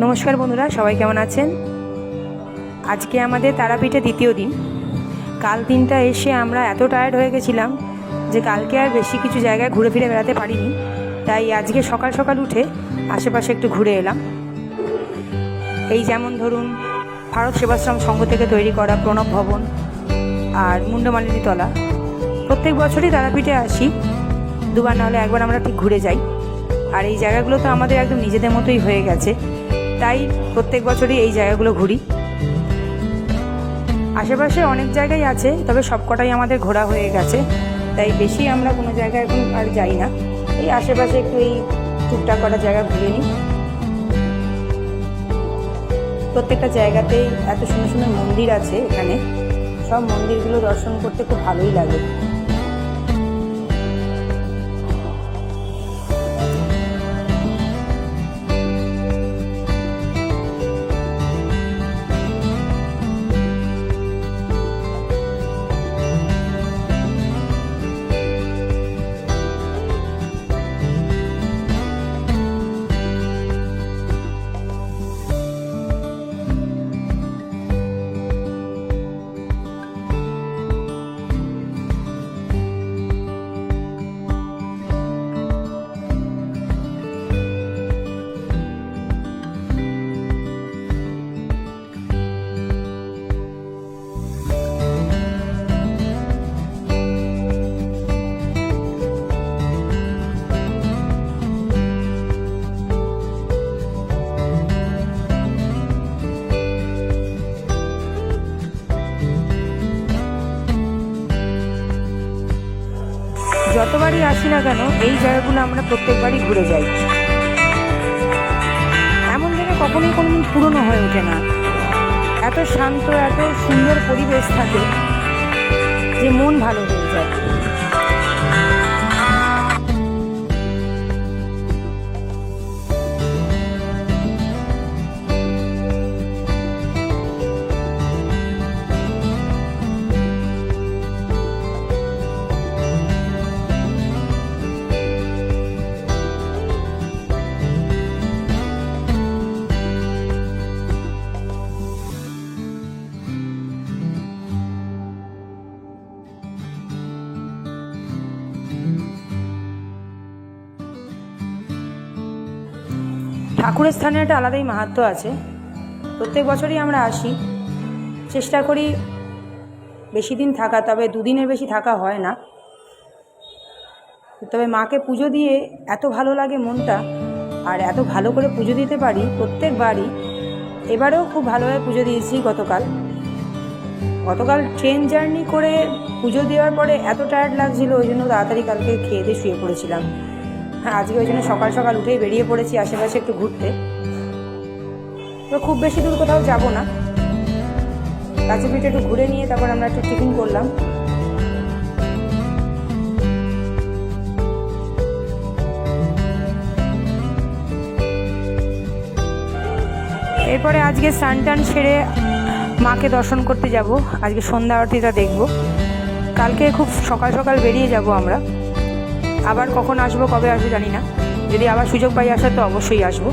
নমস্কার বন্ধুরা, সবাই কেমন আছেন? আজকে আমাদের তারাপীঠে দ্বিতীয় দিন। কাল দিনটা এসে আমরা এত টায়ার্ড হয়ে গেছিলাম যে কালকে আর বেশি কিছু জায়গায় ঘুরে ফিরে বেড়াতে পারিনি। তাই আজকে সকাল সকাল উঠে আশেপাশে একটু ঘুরে এলাম। এই যেমন ধরুন, ভারত সেবাশ্রম সংঘ থেকে তৈরি করা প্রণব ভবন আর মুন্ডমালিনী তলা। প্রত্যেক বছরই তারাপীঠে আসি। দুবার নাহলে একবার আমরা ঠিক ঘুরে যাই। আর এই জায়গাগুলো তো আমাদের একদম নিজেদের মতোই হয়ে গেছে। তাই প্রত্যেক বছরই এই জায়গাগুলো ঘুরি। আশেপাশে অনেক জায়গায় আছে, তবে সবকটাই আমাদের ঘোরা হয়ে গেছে। তাই বেশি আমরা কোনো জায়গায় এখন আর যাই না। এই আশেপাশে একটু এই টুকটাক কটা জায়গা ঘুরে নিই। প্রত্যেকটা জায়গাতেই এত সুন্দর সুন্দর মন্দির আছে এখানে। সব মন্দিরগুলো দর্শন করতে খুব ভালোই লাগে। যতবারই আসি না কেন, এই জায়গাগুলো আমরা প্রত্যেকবারই ঘুরে যাই। এমন জায়গা কখনোই কোনোদিন পুরনো হয়ে ওঠে না। এত শান্ত, এত সুন্দর পরিবেশ থাকে যে মন ভালো হয়ে যায়। ঠাকুরের স্থানে একটা আলাদাই মাহাত্ম্য আছে। প্রত্যেক বছরই আমরা আসি। চেষ্টা করি বেশি দিন থাকা, তবে দুদিনের বেশি থাকা হয় না। তবে মাকে পুজো দিয়ে এত ভালো লাগে মনটা, আর এত ভালো করে পুজো দিতে পারি প্রত্যেকবারই। এবারেও খুব ভালোভাবে পুজো দিয়েছি গতকাল। গতকাল ট্রেন জার্নি করে পুজো দেওয়ার পরে এত টায়ার্ড লাগছিল, ওই জন্য তাড়াতাড়ি কালকে খেয়ে দিয়ে শুয়ে পড়েছিলাম। আজকে ওই জন্য সকাল সকাল উঠেই বেরিয়ে পড়েছি আশেপাশে একটু ঘুরতে। তো খুব বেশি দূর কোথাও যাব না। কাছে পিঠে একটু ঘুরে নিয়ে তারপর আমরা একটু টিফিন করলাম। এরপরে আজকে স্নান টান সেরে মাকে দর্শন করতে যাব। আজকে সন্ধ্যা আরতিটা দেখব। কালকে খুব সকাল সকাল বেরিয়ে যাব আমরা। আবার কখন আসব, কবে আসব জানি না। যদি আবার সুযোগ পাই আসার, তো অবশ্যই আসব।